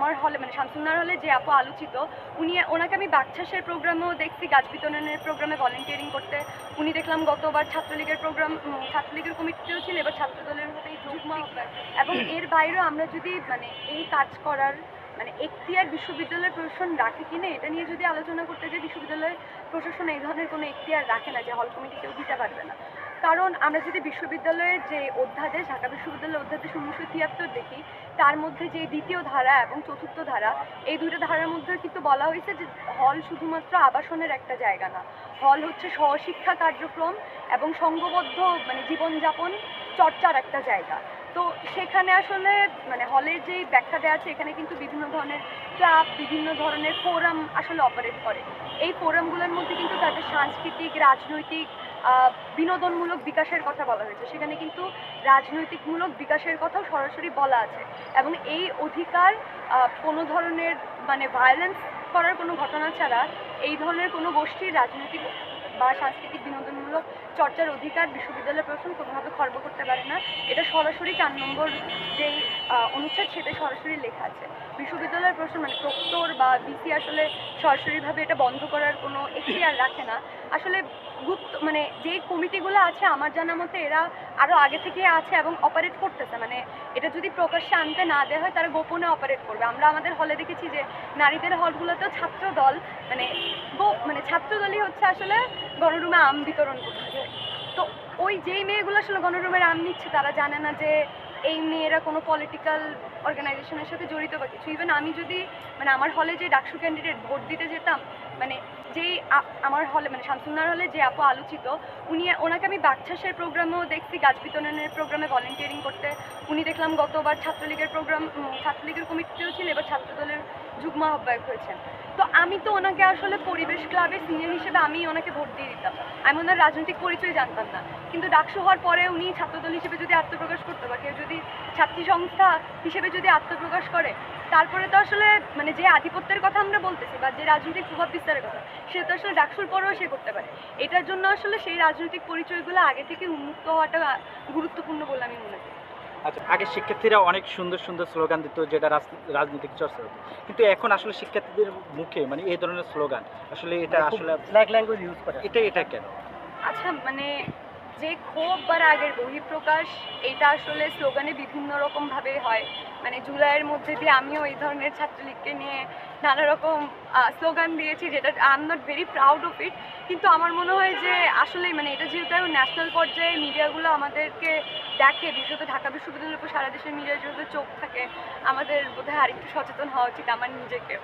আমার হলে মানে শামসুন্নার হলে যে আপু আলোচিত উনি ওনাকে আমি বাচ্চাসের প্রোগ্রামেও দেখছি গাছ বিতরণের প্রোগ্রামে ভলেন্টিয়ারিং করতে। উনি দেখলাম গতবার ছাত্রলীগের প্রোগ্রাম ছাত্রলীগের কমিটিতেও ছিল এবার ছাত্রদলের মধ্যেই যুগ্ম আহ্বায়ক। এবং এর বাইরেও আমরা যদি মানে এই কাজ করার মানে এখতিয়ার বিশ্ববিদ্যালয় প্রশাসন রাখে কিনা এটা নিয়ে যদি আলোচনা করতে যে বিশ্ববিদ্যালয় প্রশাসন এই ধরনের কোনো এখতিয়ার রাখে না যে হল কমিটি কেউ দিতে পারবে না। কারণ আমরা যদি বিশ্ববিদ্যালয়ের যে অধ্যাদেশ, ঢাকা বিশ্ববিদ্যালয়ের অধ্যাদেশ উনিশশো তিয়াত্তর দেখি, তার মধ্যে যে দ্বিতীয় ধারা এবং চতুর্থ ধারা, এই দুটো ধারার মধ্যে কিন্তু বলা হয়েছে যে হল শুধুমাত্র আবাসনের একটা জায়গা না। হল হচ্ছে সহশিক্ষা কার্যক্রম এবং সংঘবদ্ধ মানে জীবনযাপন চর্চার একটা জায়গা। তো সেখানে আসলে মানে হলের যেই ব্যাখ্যা দেওয়া আছে, এখানে কিন্তু বিভিন্ন ধরনের ক্লাব, বিভিন্ন ধরনের ফোরাম আসলে অপারেট করে। এই ফোরামগুলোর মধ্যে কিন্তু তাদের সাংস্কৃতিক, রাজনৈতিক বিনোদনমূলক বিকাশের কথা বলা হয়েছে। সেখানে কিন্তু রাজনৈতিকমূলক বিকাশের কথাও সরাসরি বলা আছে। এবং এই অধিকার কোনো ধরনের মানে ভায়োলেন্স করার কোনো ঘটনা ছাড়া এই ধরনের কোনো গোষ্ঠীর রাজনৈতিক বা সাংস্কৃতিক বিনোদনমূলক চর্চার অধিকার বিশ্ববিদ্যালয় প্রশাসন কোনোভাবে খর্ব করতে পারে না। এটা সরাসরি চার নম্বর যেই অনুচ্ছেদ সেটা সরাসরি লেখা আছে। বিশ্ববিদ্যালয় প্রশাসন মানে প্রক্টর বা বিসি আসলে সরাসরিভাবে এটা বন্ধ করার কোনো এখতিয়ার রাখে না। আসলে মানে যে কমিটিগুলো আছে, আমার জানা মতে এরা আরও আগে থেকে আছে এবং অপারেট করতেছে। মানে এটা যদি প্রকাশ্যে আনতে না দেওয়া হয়, তারা গোপনে অপারেট করবে। আমরা আমাদের হলে দেখেছি যে নারীদের হলগুলোতেও ছাত্র দল মানে মানে ছাত্র দলই হচ্ছে আসলে গণরুমে আম বিতরণ করতেছে তো ওই যেই মেয়েগুলো আসলে গণরুমের আম নিচ্ছে, তারা জানে না যে এই মেয়েরা কোনো পলিটিক্যাল অর্গানাইজেশনের সাথে জড়িত বা কিছু। ইভেন আমি যদি মানে আমার হলে যে ডাকসু ক্যান্ডিডেট ভোট দিতে যেতাম মানে যেই আমার হলে মানে শামসুন্নার হলে যে আপু আলোচিত, উনি, ওনাকে আমি বাচ্চাসের প্রোগ্রামেও দেখছি, গাছ বিতরণের প্রোগ্রামে ভলেন্টিয়ারিং করতে। উনি দেখলাম গতবার ছাত্রলীগের প্রোগ্রাম ছাত্রলীগের কমিটিতেও ছিল এবার ছাত্রদলের যুগ্ম আহ্বায়ক হয়েছেন। তো আমি তো ওনাকে আসলে পরিবেশ ক্লাবের সিনিয়র হিসেবে আমি ওনাকে ভোট দিয়ে দিতাম। আমি ওনার রাজনৈতিক পরিচয় জানতাম না। কিন্তু ডাকসু হওয়ার পরে উনি ছাত্রদল হিসেবে যদি আত্মপ্রকাশ করতো বা কেউ যদি ছাত্রী সংস্থা হিসেবে যদি আত্মপ্রকাশ করে তারপরে তো আসলে মানে যে আধিপত্যের কথা আমরা বলতেছি বা যে রাজনৈতিক প্রভাব বিস্তারের কথা সে তো আসলে ডাকসুর পরেও সে করতে পারে। এটার জন্য আসলে সেই রাজনৈতিক পরিচয়গুলো আগে থেকে উন্মুক্ত হওয়াটা গুরুত্বপূর্ণ বলে আমি মনে করি। আচ্ছা আগে শিক্ষার্থীরা অনেক সুন্দর সুন্দর স্লোগান দিত যেটা রাজ- রাজনৈতিক চর্চা হতো। কিন্তু এখন আসলে শিক্ষার্থীদের মুখে মানে এই ধরনের স্লোগান আসলে এটা আসলে স্ল্যাক ল্যাঙ্গুয়েজ ইউজ করে। এটা এটা কেন? আচ্ছা মানে যে ক্ষোভ বা রাগের বহিঃপ্রকাশ, এটা আসলে স্লোগানে বিভিন্ন রকম ভাবে হয়। মানে জুলাইয়ের মধ্যে দিয়ে আমিও এই ধরনের ছাত্রলীগকে নিয়ে নানা রকম স্লোগান দিয়েছি যেটা I am not very proud of it কিন্তু আমার মনে হয় যে আসলে মানে এটা যেহেতু ন্যাশনাল পর্যায়ে মিডিয়াগুলো আমাদেরকে দেখে, বিশেষত ঢাকা বিশ্ববিদ্যালয়ের উপর সারা দেশের মিডিয়ার যেহেতু চোখ থাকে, আমাদের বোধহয় আরেকটু সচেতন হওয়া উচিত আমার নিজেকেও।